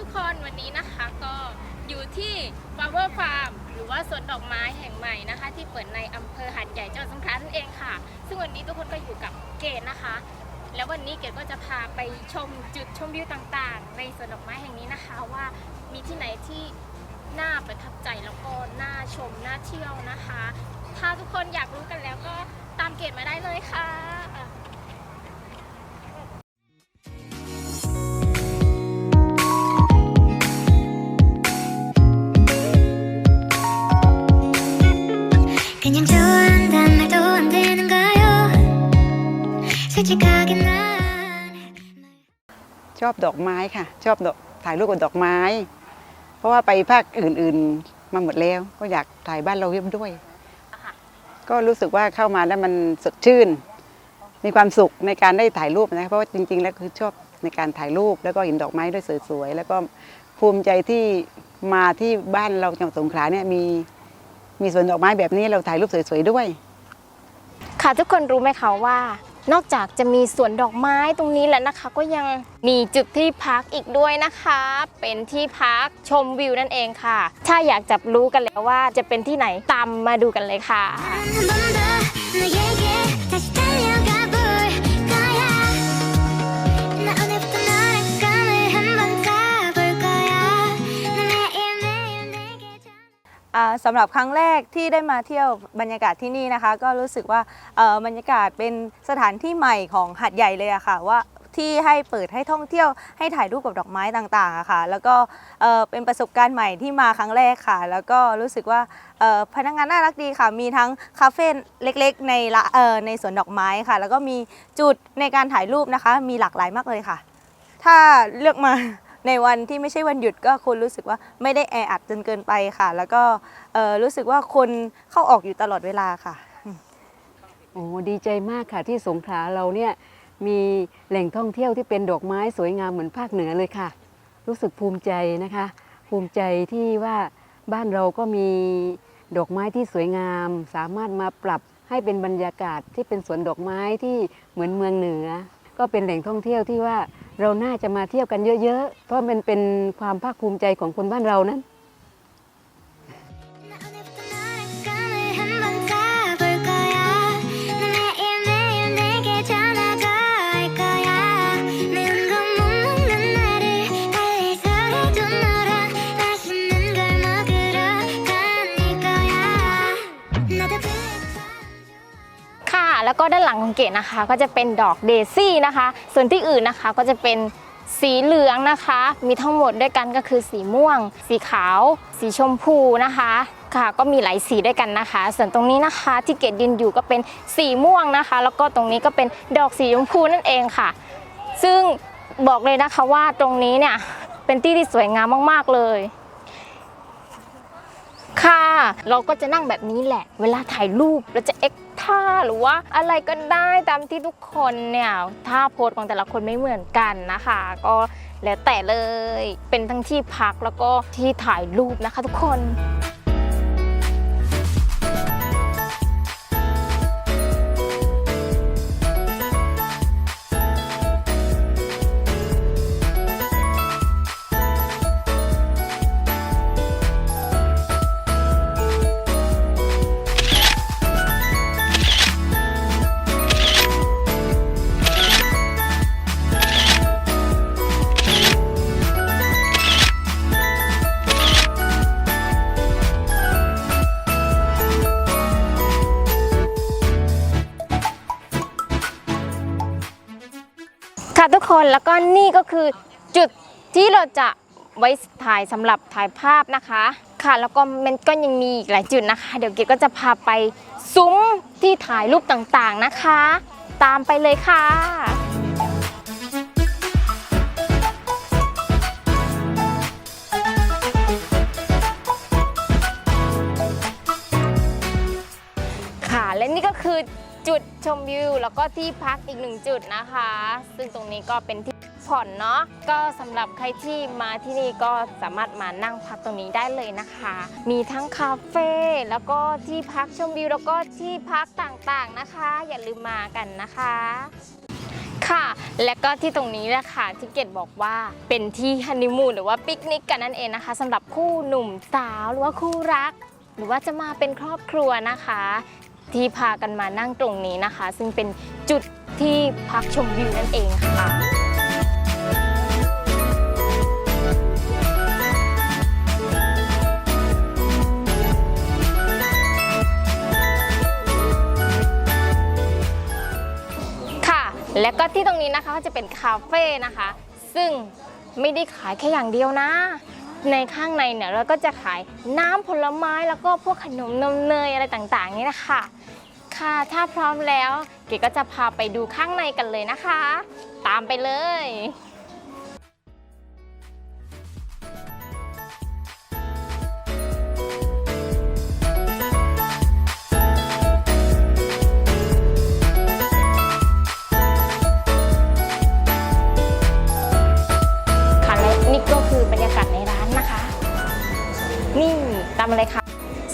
ุกคนะคะก็อยู่ที่ Flower Farm หรือว่าสวนดอกไม้แห่งใหม่นะคะ ที่เปิดในอำเภอหาดใหญ่จังหวัดสงขลานั่นเองค่ะ ซึ่งวันนี้ทุกคนก็อยู่กับเกดนะคะ แล้ววันนี้เกดก็จะพาไปชมจุดชมวิวต่างๆ ในสวนดอกไม้แห่งนี้นะคะว่ามีที่ไหนที่น่าประทับใจแล้วก็น่าชมน่าเที่ยวนะคะ ถ้าทุกคนอยากรู้กันแล้วก็ตามเกดมาได้เลยค่ะ ชอบดอกไม้ค่ะ ชอบดอกถ่ายรูปกับดอกไม้ เพราะว่าไปภาคอื่นๆมาหมดแล้ว ก็อยากถ่ายบ้านเราด้วยค่ะก็รู้สึกว่าเข้ามาแล้วมันสดชื่น มีความสุขในการได้ถ่ายรูปนะเพราะว่าจริงๆ แล้วคือชอบในการถ่ายรูปแล้วก็เห็นดอกไม้ด้วยสวยๆแล้วก็ภูมิใจที่มาที่บ้านเราจังหวัดสงขลาเนี่ยมีมีสวนดอกไม้แบบนี้เราถ่ายรูปสวยๆด้วย ค่ะทุกคนรู้ไหมคะว่า นอกจากจะมีสวนดอกไม้ตรงนี้แล้วนะคะ ก็ยังมีจุดที่พักอีกด้วยนะคะ เป็นที่พักชมวิวนั่นเองค่ะ ถ้าอยากจะรู้กันแล้วว่าจะเป็นที่ไหนตามมาดูกันเลยค่ะ สำหรับครั้งแรกที่ได้มาเที่ยวบรรยากาศที่นี่นะคะ ก็รู้สึกว่าบรรยากาศเป็นสถานที่ใหม่ของหัดใหญ่เลยอะค่ะว่าที่ให้เปิดให้ท่องเที่ยวให้ถ่ายรูปกับดอกไม้ต่างๆอะค่ะ แล้วก็เป็นประสบการณ์ใหม่ที่มาครั้งแรกค่ะ แล้วก็รู้สึกว่าพนักงานน่ารักดีค่ะ มีทั้งคาเฟ่เล็กๆในในสวนดอกไม้ค่ะ แล้วก็มีจุดในการถ่ายรูปนะคะ มีหลากหลายมากเลยค่ะ ถ้าเลือกมา ในวันที่ไม่ใช่วันหยุดก็คุณรู้สึกว่าไม่ได้แออัดจนเกินไปค่ะ แล้วก็รู้สึกว่าคนเข้าออกอยู่ตลอดเวลาค่ะโอ้ดีใจมากค่ะที่สงขลาเราเนี่ยมีแหล่งท่องเที่ยวที่เป็นดอกไม้สวยงามเหมือนภาคเหนือเลยค่ะ รู้สึกภูมิใจนะคะ ภูมิใจที่ว่าบ้านเราก็มีดอกไม้ที่สวยงาม สามารถมาปรับให้เป็นบรรยากาศที่เป็นสวนดอกไม้ที่เหมือนเมืองเหนือ ก็เป็นแหล่งท่องเที่ยวที่ว่า เราน่าจะมาเที่ยวกันเยอะๆ เพราะมันเป็นความภาคภูมิใจของคนบ้านเรานั้น ก็ด้านหลังของเกดนะคะ ก็จะเป็นดอกเดซี่นะคะ ส่วนที่อื่นนะคะก็จะเป็นสีเหลืองนะคะ มีทั้งหมดด้วยกันก็คือสีม่วง สีขาว สีชมพูนะคะค่ะก็มีหลายสีด้วยกันนะคะ ส่วนตรงนี้นะคะที่เกดยืนอยู่ก็เป็นสีม่วงนะคะ แล้วก็ตรงนี้ก็เป็นดอกสีชมพูนั่นเองค่ะ ซึ่งบอกเลยนะคะว่าตรงนี้เนี่ยเป็นที่ที่สวยงามมากๆเลย ค่ะ เราก็จะนั่งแบบนี้แหละ เวลาถ่ายรูปเราจะเอ็ก ผ้าหรือว่าอะไรก็ได้ตามที่ทุกคนเนี่ยท่าโพสของแต่ละคนไม่เหมือนกันนะคะ ก็แล้วแต่เลยเป็นทั้งที่พักแล้วก็ที่ถ่ายรูปนะคะทุกคน ทุกคนแล้วก็นี่ก็คือจุดที่เราจะไว้ถ่ายสำหรับถ่ายภาพนะคะ ค่ะแล้วก็มันก็ยังมีอีกหลายจุดนะคะ เดี๋ยวเกดก็จะพาไปซุ้มที่ถ่ายรูปต่างๆนะคะ ตามไปเลยค่ะค่ะ ชมวิว แล้วก็ที่พักอีกหนึ่งจุดนะคะ ซึ่งตรงนี้ก็เป็นที่ผ่อนเนาะก็สำหรับใครที่มาที่นี่ก็สามารถมานั่งพักตรงนี้ได้เลยนะคะ มีทั้งคาเฟ่แล้วก็ที่พักชมวิวแล้วก็ที่พักต่างๆนะคะ อย่าลืมมากันนะคะค่ะ และก็ที่ตรงนี้แหละค่ะที่เกดบอกว่าเป็นที่ฮันนีมูนหรือว่าปิกนิกกันนั่นเองนะคะสำหรับคู่หนุ่มสาวหรือว่าคู่รัก หรือว่าจะมาเป็นครอบครัวนะคะ ที่พากันมานั่งตรงนี้นะคะ ซึ่งเป็นจุดที่พักชมวิวนั่นเองค่ะ ค่ะ และก็ที่ตรงนี้นะคะก็จะเป็นคาเฟ่นะคะ ซึ่งไม่ได้ขายแค่อย่างเดียวนะ ในข้างในเนี่ยเราก็จะขายน้ำผลไม้แล้วก็พวกขนมนมเนยอะไรต่างๆ นี่นะคะค่ะ ถ้าพร้อมแล้ว เก๋ก็จะพาไปดูข้างในกันเลยนะคะ ตามไปเลย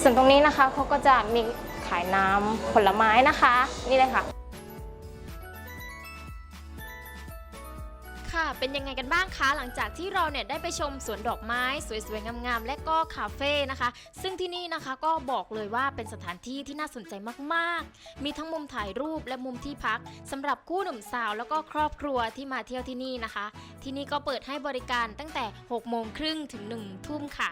ส่วนตรงนี้นะคะเขาก็จะมีขายน้ำผลไม้นะคะ นี่เลยค่ะ เป็นยังไงกันบ้างคะ หลังจากที่เราเนี่ยได้ไปชมสวนดอกไม้สวยๆ งามๆ และก็คาเฟ่นะคะ ซึ่งที่นี่นะคะก็บอกเลยว่าเป็นสถานที่ที่น่าสนใจมากๆ มีทั้งมุมถ่ายรูปและมุมที่พักสำหรับคู่หนุ่มสาวแล้วก็ครอบครัวที่มาเที่ยวที่นี่นะคะ ที่นี่ก็เปิดให้บริการตั้งแต่6โมงครึ่งถึง1ทุ่มค่ะ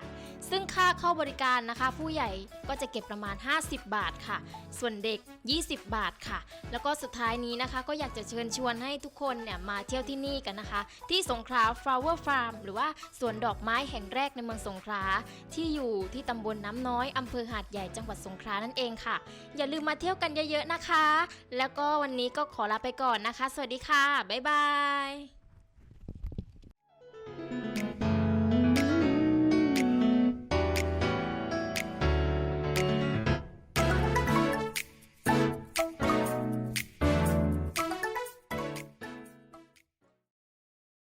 ซึ่งค่าเข้าบริการนะคะ ผู้ใหญ่ก็จะเก็บประมาณ 50 บาทค่ะ ส่วนเด็ก 20 บาทค่ะ แล้วก็สุดท้ายนี้นะคะ ก็อยากจะเชิญชวนให้ทุกคนเนี่ยมาเที่ยวที่นี่กันนะคะที่สงขลา Flower Farm หรือว่าสวนดอกไม้แห่งแรกในเมืองสงขลาที่อยู่ที่ตำบลน้ำน้อยอำเภอหาดใหญ่จังหวัดสงขลานั่นเองค่ะ อย่าลืมมาเที่ยวกันเยอะๆนะคะ แล้วก็วันนี้ก็ขอลาไปก่อนนะคะ สวัสดีค่ะบ๊ายบาย